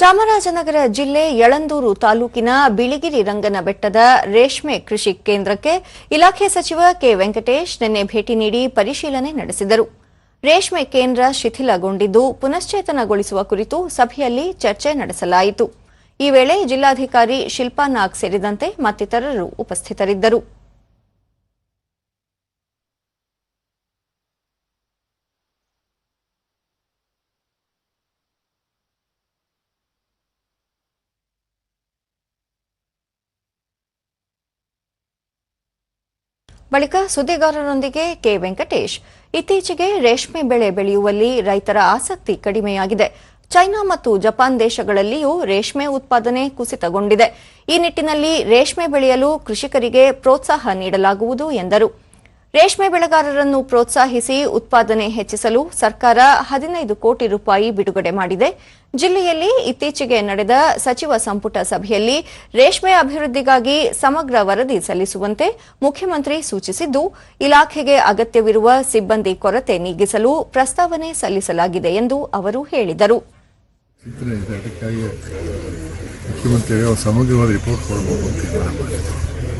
ಚಾಮರಾಜನಗರ ಜಿಲ್ಲೆ ಯಳಂದೂರು ತಾಲೂಕಿನ ಬಿಳಿಗಿರಿ ರಂಗನ ಬೆಟ್ಟದ ರೇಷ್ಮೆ ಕೃಷಿ ಕೇಂದ್ರಕ್ಕೆ ಇಲಾಖೆ ಸಚಿವ ಕೆ ವೆಂಕಟೇಶ್ ನಿನ್ನೆ ಭೇಟಿ ನೀಡಿ ಪರಿಶೀಲನೆ ನಡೆಸಿದರು. ರೇಷ್ಮೆ ಕೇಂದ್ರ ಶಿಥಿಲಗೊಂಡಿದ್ದು ಪುನಶ್ಚೇತನಗೊಳಿಸುವ ಕುರಿತು ಸಭೆಯಲ್ಲಿ ಚರ್ಚೆ ನಡೆಸಲಾಯಿತು. ಈ ವೇಳೆ ಜಿಲ್ಲಾಧಿಕಾರಿ ಶಿಲ್ಪಾ ನಾಗ್ ಸೇರಿದಂತೆ ಮತ್ತಿತರರು ಉಪಸ್ಥಿತರಿದ್ದರು. ಬಳಿಕ ಸುದ್ದಿಗಾರರೊಂದಿಗೆ ಕೆ. ವೆಂಕಟೇಶ್. ಇತ್ತೀಚೆಗೆ ರೇಷ್ಮೆ ಬೆಳೆ ಬೆಳೆಯುವಲ್ಲಿ ರೈತರ ಆಸಕ್ತಿ ಕಡಿಮೆಯಾಗಿದೆ. ಚೈನಾ ಮತ್ತು ಜಪಾನ್ ದೇಶಗಳಲ್ಲಿಯೂ ರೇಷ್ಮೆ ಉತ್ಪಾದನೆ ಕುಸಿತಗೊಂಡಿದೆ. ಈ ನಿಟ್ಟಿನಲ್ಲಿ ರೇಷ್ಮೆ ಬೆಳೆಯಲು ಕೃಷಿಕರಿಗೆ ಪ್ರೋತ್ಸಾಹ ನೀಡಲಾಗುವುದು ಎಂದರು. ರೇಷ್ಮೆ ಬೆಳೆಗಾರರನ್ನು ಪ್ರೋತ್ಸಾಹಿಸಿ ಉತ್ಪಾದನೆ ಹೆಚ್ಚಿಸಲು ಸರ್ಕಾರ ಹದಿನೈದು ಕೋಟಿ ರೂಪಾಯಿ ಬಿಡುಗಡೆ ಮಾಡಿದೆ. ಜಿಲ್ಲೆಯಲ್ಲಿ ಇತ್ತೀಚೆಗೆ ನಡೆದ ಸಚಿವ ಸಂಪುಟ ಸಭೆಯಲ್ಲಿ ರೇಷ್ಮೆ ಅಭಿವೃದ್ಧಿಗಾಗಿ ಸಮಗ್ರ ವರದಿ ಸಲ್ಲಿಸುವಂತೆ ಮುಖ್ಯಮಂತ್ರಿ ಸೂಚಿಸಿದ್ದು, ಇಲಾಖೆಗೆ ಅಗತ್ಯವಿರುವ ಸಿಬ್ಬಂದಿ ಕೊರತೆ ನೀಗಿಸಲು ಪ್ರಸ್ತಾವನೆ ಸಲ್ಲಿಸಲಾಗಿದೆ ಎಂದು ಅವರು ಹೇಳಿದರು.